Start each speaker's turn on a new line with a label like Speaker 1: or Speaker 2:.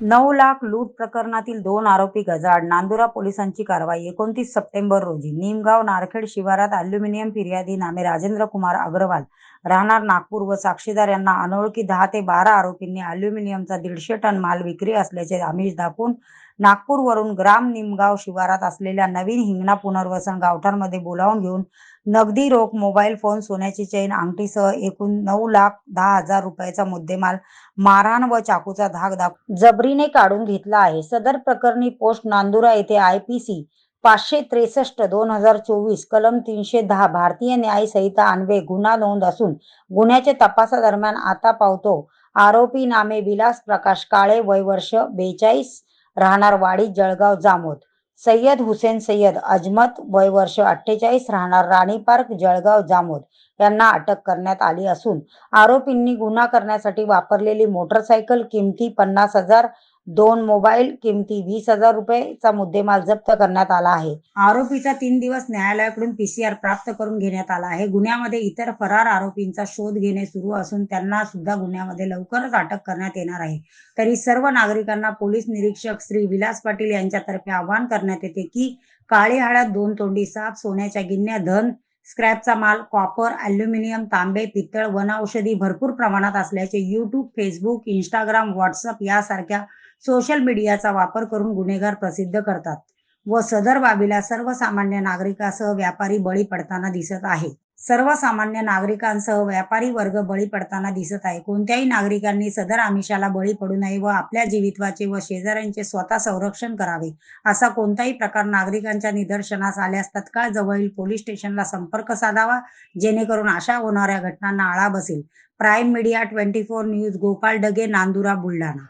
Speaker 1: नऊ लाख लूट प्रकरणातील दोन आरोपी गजाड नांदुरा पोलिसांची कारवाई. एकोणतीस सप्टेंबर रोजी निमगाव नारखेड शिवारात अल्युमिनियम फिर्यादी नामे राजेंद्र कुमार अग्रवाल राहणार नागपूर व साक्षीदार यांना अनोळखी दहा ते बारा आरोपींनी अल्युमिनियमचा दीडशे टन माल विक्री असल्याचे आमिष दाखवून नागपूरवरून ग्राम निमगाव शिवारात असलेल्या नवीन हिंगणा पुनर्वसन गावठाणमध्ये बोलावून घेऊन नगदी रोख मोबाईल फोन सोन्याची चैन अंगठीसह एकूण नऊ लाख दहा हजार रुपयाचा मुद्देमाल मारहाण व चाकूचा धाक दाख जबरीने काढून घेतला आहे. सदर प्रकरणी पोस्ट नांदुरा येथे आय पी सी पाचशे त्रेसष्ट दोन हजार चोवीस कलम तीनशे दहा भारतीय न्याय संहिता अन्वे गुन्हा नोंद असून गुन्ह्याच्या तपासादरम्यान आता पावतो. आरोपी नामे विलास प्रकाश काळे वय वर्ष बेचाळीस राहणार वाडी जळगाव जामोद. सय्यद हुसेन सय्यद अजमत वय वर्ष अठ्ठेचाळीस राहणार राणी पार्क जळगाव जामोद. यांना अटक करण्यात आली असून आरोपींनी गुन्हा करण्यासाठी वापरलेली मोटरसायकल किमती पन्नास हजार दोन मोबाईल किमती वीस हजार रुपयेचा मुद्देमाल जप्त करण्यात आला आहे. आरोपीचा तीन दिवस न्यायालयाकडून पीसीआर प्राप्त करून घेण्यात आला आहे. गुन्ह्यामध्ये इतर फरार आरोपींचा शोध घेणे सुरू असून त्यांना सुद्धा गुन्ह्यामध्ये लवकरच अटक करण्यात येणार आहे. तरी सर्व नागरिकांना पोलीस निरीक्षक श्री विलास पाटील यांच्यातर्फे आवाहन करण्यात येते की काळी हळद दोन तोंडी साप सोन्याच्या गिन्या धन स्क्रॅपचा माल कॉपर अल्युमिनियम तांबे पित्तळ वनौषधी भरपूर प्रमाणात असल्याचे YouTube Facebook Instagram WhatsApp social social मीडियाचा वापर करून गुन्हेगार प्रसिद्ध करतात व सदर बाबीला सर्वसामान्य नागरिकासह व्यापारी बळी पडताना दिसत आहे. सर्वसामान्य नागरिकांसह व्यापारी वर्ग बळी पडताना दिसत आहे. कोणत्याही नागरिकांनी सदर आमिषाला बळी पडू नये व आपल्या जीवितवाचे व शेजाऱ्यांचे स्वतः संरक्षण करावे असा कोणताही प्रकार नागरिकांच्या निदर्शनास आल्यास तत्काळ जवळील पोलीस स्टेशनला संपर्क साधावा जेणेकरून अशा होणाऱ्या घटनांना आळा बसेल. Prime media twenty four news Gopal Dage Nandura Buldhana.